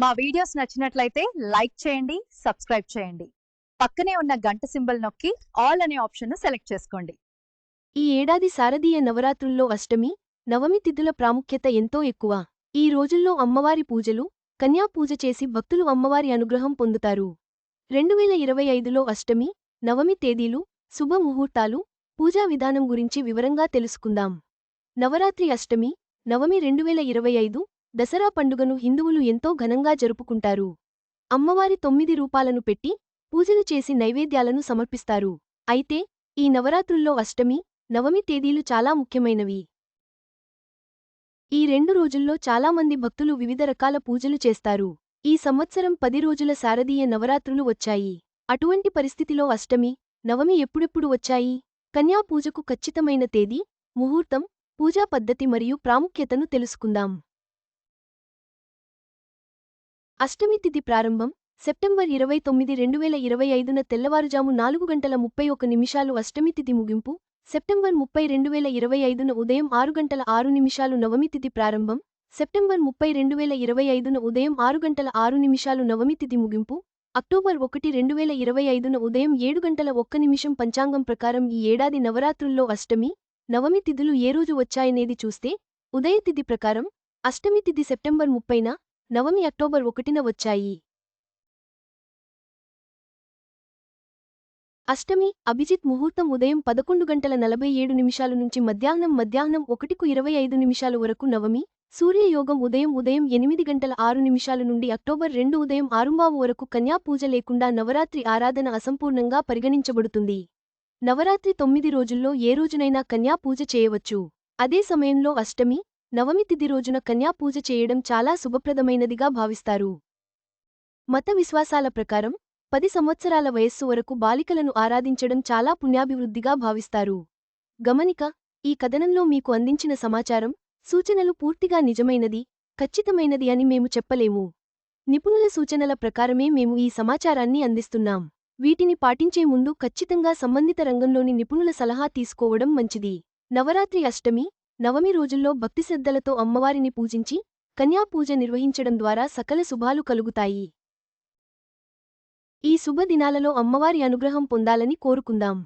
మా వీడియోస్ నచ్చినట్లయితే లైక్ చేయండి సబ్స్క్రైబ్ చేయండి. పక్కనే ఉన్న గంట సింబల్ నొక్కి ఆల్ అనే ఆప్షన్ను సెలెక్ట్ చేసుకోండి. ఈ ఏడాది శారదీయ నవరాత్రుల్లో అష్టమి నవమి తిథుల ప్రాముఖ్యత ఎంతో ఎక్కువ. ఈ రోజుల్లో అమ్మవారి పూజలు కన్యాపూజ చేసి భక్తులు అమ్మవారి అనుగ్రహం పొందుతారు. రెండువేల ఇరవై ఐదులో అష్టమి నవమి తేదీలు శుభ ముహూర్తాలు పూజా విధానం గురించి వివరంగా తెలుసుకుందాం. నవరాత్రి అష్టమి నవమి రెండువేల ఇరవై ఐదు దసరా పండుగను హిందువులు ఎంతో ఘనంగా జరుపుకుంటారు. అమ్మవారి తొమ్మిది రూపాలను పెట్టి పూజలు చేసి నైవేద్యాలను సమర్పిస్తారు. అయితే ఈ నవరాత్రుల్లో అష్టమి నవమి తేదీలు చాలా ముఖ్యమైనవి. ఈ రెండు రోజుల్లో చాలామంది భక్తులు వివిధ రకాల పూజలు చేస్తారు. ఈ సంవత్సరం పది రోజుల శారదీయ నవరాత్రులు వచ్చాయి. అటువంటి పరిస్థితిలో అష్టమి నవమి ఎప్పుడెప్పుడు వచ్చాయి? కన్యా పూజకు ఖచ్చితమైన తేదీ ముహూర్తం పూజా పద్ధతి మరియు ప్రాముఖ్యతను తెలుసుకుందాం. అష్టమి తిథి ప్రారంభం సెప్టెంబర్ ఇరవై తొమ్మిది రెండు వేల ఇరవై ఐదున తెల్లవారుజాము నాలుగు గంటల ముప్పై ఒక నిమిషాలు అష్టమి తిథి ముగింపు సెప్టెంబర్ ముప్పై రెండు వేల ఇరవై ఐదున ఉదయం ఆరు గంటల ఆరు నిమిషాలు నవమి తిథి ప్రారంభం సెప్టెంబర్ ముప్పై రెండు వేల ఇరవై ఐదున ఉదయం ఆరు గంటల ఆరు నిమిషాలు నవమి తిథి ముగింపు అక్టోబర్ ఒకటి రెండు వేల ఇరవై ఐదున ఉదయం ఏడు గంటల ఒక్క నిమిషం పంచాంగం ప్రకారం ఈ ఏడాది నవరాత్రుల్లో అష్టమి నవమి తిథులు ఏ రోజు వచ్చాయనేది చూస్తే ఉదయ తిథి ప్రకారం అష్టమి తిథి సెప్టెంబర్ ముప్పైన నవమి అక్టోబర్ ఒకటిన వచ్చాయి. అష్టమి అభిజిత్ ముహూర్తం ఉదయం పదకొండు గంటల నలభై ఏడు నిమిషాలు నుంచి మధ్యాహ్నం మధ్యాహ్నం ఒకటికు ఇరవై ఐదు నిమిషాల వరకు నవమి సూర్యయోగం ఉదయం ఉదయం ఎనిమిది గంటల ఆరు నిమిషాల నుండి అక్టోబర్ రెండు ఉదయం ఆరుంబావు వరకు కన్యా పూజ లేకుండా నవరాత్రి ఆరాధన అసంపూర్ణంగా పరిగణించబడుతుంది. నవరాత్రి తొమ్మిది రోజుల్లో ఏ రోజునైనా కన్యా పూజ చేయవచ్చు. అదే సమయంలో అష్టమి నవమి తిథి రోజున కన్యాపూజ చేయడం చాలా శుభప్రదమైనదిగా భావిస్తారు. మత విశ్వాసాల ప్రకారం పది సంవత్సరాల వయస్సు వరకు బాలికలను ఆరాధించడం చాలా పుణ్యాభివృద్ధిగా భావిస్తారు. గమనిక ఈ కథనంలో మీకు అందించిన సమాచారం సూచనలు పూర్తిగా నిజమైనది ఖచ్చితమైనది అని మేము చెప్పలేము. నిపుణుల సూచనల ప్రకారమే మేము ఈ సమాచారాన్ని అందిస్తున్నాం. వీటిని పాటించే ముందు ఖచ్చితంగా సంబంధిత రంగంలోని నిపుణుల సలహా తీసుకోవడం మంచిది. నవరాత్రి అష్టమి నవమి రోజుల్లో భక్తిశ్రద్ధలతో అమ్మవారిని పూజించి కన్యా పూజ నిర్వహించడం ద్వారా సకల శుభాలు కలుగుతాయి. ఈ శుభదినాలలో అమ్మవారి అనుగ్రహం పొందాలని కోరుకుందాం.